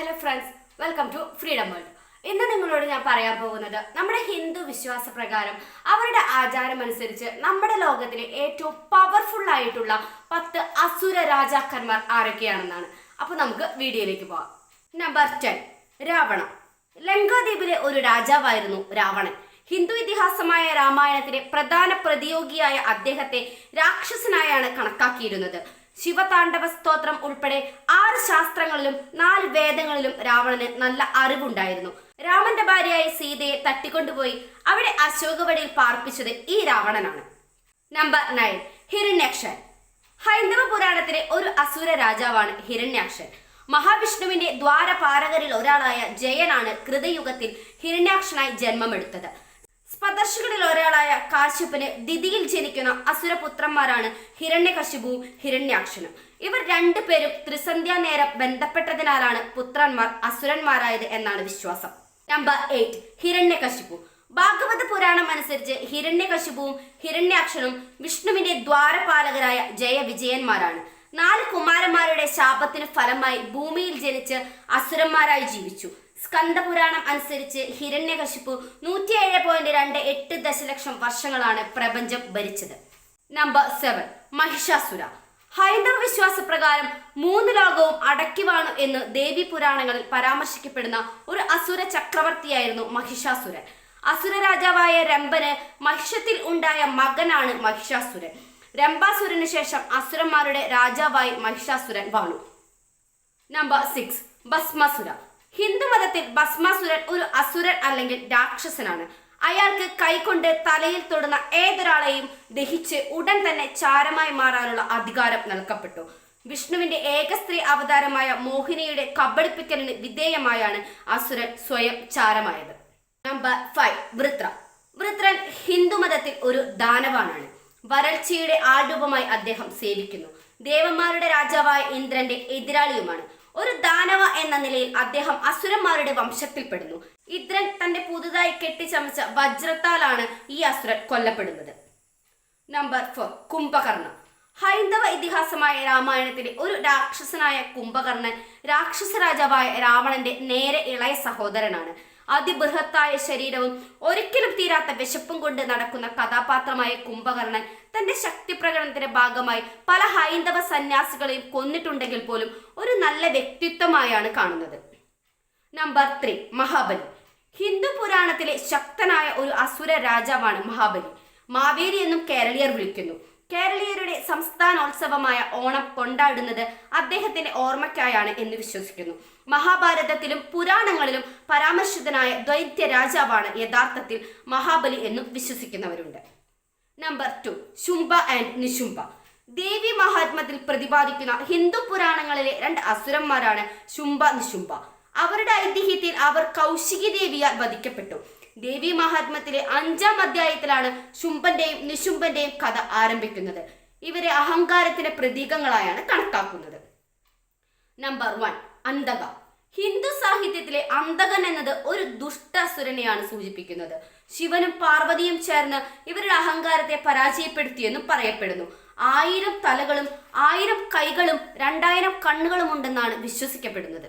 Hello friends welcome to freedom world ഇന്ന് നിങ്ങളോട് ഞാൻ പറയാൻ പോകുന്നത് നമ്മുടെ ഹിന്ദു വിശ്വാസ പ്രകാരം അവരുടെ ആചാരം അനുസരിച്ച് നമ്മുടെ ലോകത്തിലെ ഏറ്റവും പവർഫുൾ ആയിട്ടുള്ള പത്ത് അസുര രാജാക്കന്മാർ ആരൊക്കെയാണെന്നാണ്. അപ്പൊ നമുക്ക് വീഡിയോയിലേക്ക് പോവാം. നമ്പർ ടെൻ രാവണ ലങ്കാദ്വീപിലെ ഒരു രാജാവായിരുന്നു രാവണൻ. ഹിന്ദു ഇതിഹാസമായ രാമായണത്തിലെ പ്രധാന പ്രതിയോഗിയായ അദ്ദേഹത്തെ രാക്ഷസനായാണ് കണക്കാക്കിയിരുന്നത്. ശിവതാണ്ഡവ സ്തോത്രം ഉൾപ്പെടെ ആറ് ശാസ്ത്രങ്ങളിലും നാല് വേദങ്ങളിലും രാവണന് നല്ല അറിവുണ്ടായിരുന്നു. രാമന്റെ ഭാര്യയായ സീതയെ തട്ടിക്കൊണ്ടുപോയി അവിടെ അശോകവടിയിൽ പാർപ്പിച്ചത് ഈ രാവണനാണ്. Number nine Hiranyaksha. ഹൈന്ദവ പുരാണത്തിലെ ഒരു അസുര രാജാവാണ് ഹിരണ്യാക്ഷൻ. മഹാവിഷ്ണുവിന്റെ ദ്വാരപാരകരിൽ ഒരാളായ ജയനാണ് കൃതയുഗത്തിൽ ഹിരണ്യാക്ഷനായി ജന്മമെടുത്തത്. സ്പദർശികളിൽ കാശ്യപന് ദിതിയിൽ ജനിക്കുന്ന അസുരപുത്രന്മാരാണ് ഹിരണ്യകശിപു ഹിരണ്യാക്ഷനും. ഇവർ രണ്ടുപേരും ത്രിസന്ധ്യാ നേരം ബന്ധപ്പെട്ടതിനാലാണ് പുത്രന്മാർ അസുരന്മാരായത് എന്നാണ് വിശ്വാസം. Number eight Hiranyakashipu. ഭാഗവത പുരാണം അനുസരിച്ച് ഹിരണ്യകശിപുവും ഹിരണ്യാക്ഷനും വിഷ്ണുവിന്റെ ദ്വാരപാലകരായ ജയവിജയന്മാരാണ്. നാല് കുമാരന്മാരുടെ ശാപത്തിന് ഫലമായി ഭൂമിയിൽ ജനിച്ച് അസുരന്മാരായി ജീവിച്ചു. സ്കന്ദപുരാണം അനുസരിച്ച് ഹിരണ്യകശിപു നൂറ്റിയേഴ് പോയിന്റ് രണ്ട് എട്ട് ദശലക്ഷം വർഷങ്ങളാണ് പ്രപഞ്ചം ഭരിച്ചത്. Number seven Mahishasura. ഹൈന്ദവ വിശ്വാസ പ്രകാരം മൂന്ന് ലോകവും അടക്കി വാണു എന്ന് ദേവി പുരാണങ്ങളിൽ പരാമർശിക്കപ്പെടുന്ന ഒരു അസുര ചക്രവർത്തിയായിരുന്നു മഹിഷാസുരൻ. അസുര രാജാവായ രംഭന് മഹിഷത്തിൽ ഉണ്ടായ മകനാണ് മഹിഷാസുരൻ. രംഭാസുരന് ശേഷം അസുരന്മാരുടെ രാജാവായി മഹിഷാസുരൻ വാണു. Number six Bhasmasura. ഹിന്ദുമതത്തിൽ ഭസ്മാസുരൻ ഒരു അസുരൻ അല്ലെങ്കിൽ രാക്ഷസനാണ്. അയാൾക്ക് കൈകൊണ്ട് തലയിൽ തൊടുന്ന ഏതൊരാളെയും ദഹിച്ച് ഉടൻ തന്നെ ചാരമായി മാറാനുള്ള അധികാരം നൽകപ്പെട്ടു. വിഷ്ണുവിന്റെ ഏക സ്ത്രീ അവതാരമായ മോഹിനിയുടെ കബളിപ്പിക്കലിന് വിധേയമായാണ് അസുരൻ സ്വയം ചാരമായത്. Number five Vritra. വൃത്രൻ ഹിന്ദുമതത്തിൽ ഒരു ദാനവാനാണ്. വരൾച്ചയുടെ ആൾരൂപമായി അദ്ദേഹം സേവിക്കുന്നു. ദേവന്മാരുടെ രാജാവായ ഇന്ദ്രന്റെ എതിരാളിയുമാണ്. ഒരു ദാനവ എന്ന നിലയിൽ അദ്ദേഹം അസുരന്മാരുടെ വംശത്തിൽപ്പെടുന്നു. ഇന്ദ്രൻ തന്റെ പുതുതായി കെട്ടിച്ചമച്ച വജ്രത്താലാണ് ഈ അസുരൻ കൊല്ലപ്പെടുന്നത്. Number four Kumbhakarna. ഹൈന്ദവ ഇതിഹാസമായ രാമായണത്തിലെ ഒരു രാക്ഷസനായ കുംഭകർണൻ രാക്ഷസ രാജാവായ രാവണന്റെ നേരെ ഇളയ സഹോദരനാണ്. അതിബൃഹത്തായ ശരീരവും ഒരിക്കലും തീരാത്ത വിശപ്പും കൊണ്ട് നടക്കുന്ന കഥാപാത്രമായ കുംഭകർണൻ തന്റെ ശക്തി പ്രകടനത്തിന്റെ ഭാഗമായി പല ഹൈന്ദവ സന്യാസികളെയും കൊന്നിട്ടുണ്ടെങ്കിൽ പോലും ഒരു നല്ല വ്യക്തിത്വമായാണ് കാണുന്നത്. Number three Mahabali. ഹിന്ദു പുരാണത്തിലെ ശക്തനായ ഒരു അസുര രാജാവാണ് മഹാബലി. മാവേലി എന്നും കേരളീയർ വിളിക്കുന്നു. കേരളീയരുടെ സംസ്ഥാനോത്സവമായ ഓണം കൊണ്ടാടുന്നത് അദ്ദേഹത്തിന്റെ ഓർമ്മയ്ക്കായാണ് എന്ന് വിശ്വസിക്കുന്നു. മഹാഭാരതത്തിലും പുരാണങ്ങളിലും പരാമർശിതനായ ദൈത്യ രാജാവാണ് യഥാർത്ഥത്തിൽ മഹാബലി എന്നും വിശ്വസിക്കുന്നവരുണ്ട്. Number two Shumbha and Nishumbha. Devi മഹാത്മത്തിൽ പ്രതിപാദിക്കുന്ന ഹിന്ദു പുരാണങ്ങളിലെ രണ്ട് അസുരന്മാരാണ് ശുംഭ നിശുംഭ. അവരുടെ ഐതിഹ്യത്തിൽ അവർ കൗശികി ദേവിയാൽ വധിക്കപ്പെട്ടു. ദേവി മഹാത്മത്തിലെ അഞ്ചാം അധ്യായത്തിലാണ് ശുംഭന്റെയും നിശുംഭന്റെയും കഥ ആരംഭിക്കുന്നത്. ഇവരെ അഹങ്കാരത്തിന്റെ പ്രതീകങ്ങളായാണ് കണക്കാക്കുന്നത്. നമ്പർ വൺ അന്തക ഹിന്ദു സാഹിത്യത്തിലെ അന്തകൻ എന്നത് ഒരു ദുഷ്ടസുരനെയാണ് സൂചിപ്പിക്കുന്നത്. ശിവനും പാർവതിയും ചേർന്ന് ഇവരുടെ അഹങ്കാരത്തെ പരാജയപ്പെടുത്തിയെന്നും പറയപ്പെടുന്നു. ആയിരം തലകളും ആയിരം കൈകളും രണ്ടായിരം കണ്ണുകളും ഉണ്ടെന്നാണ് വിശ്വസിക്കപ്പെടുന്നത്.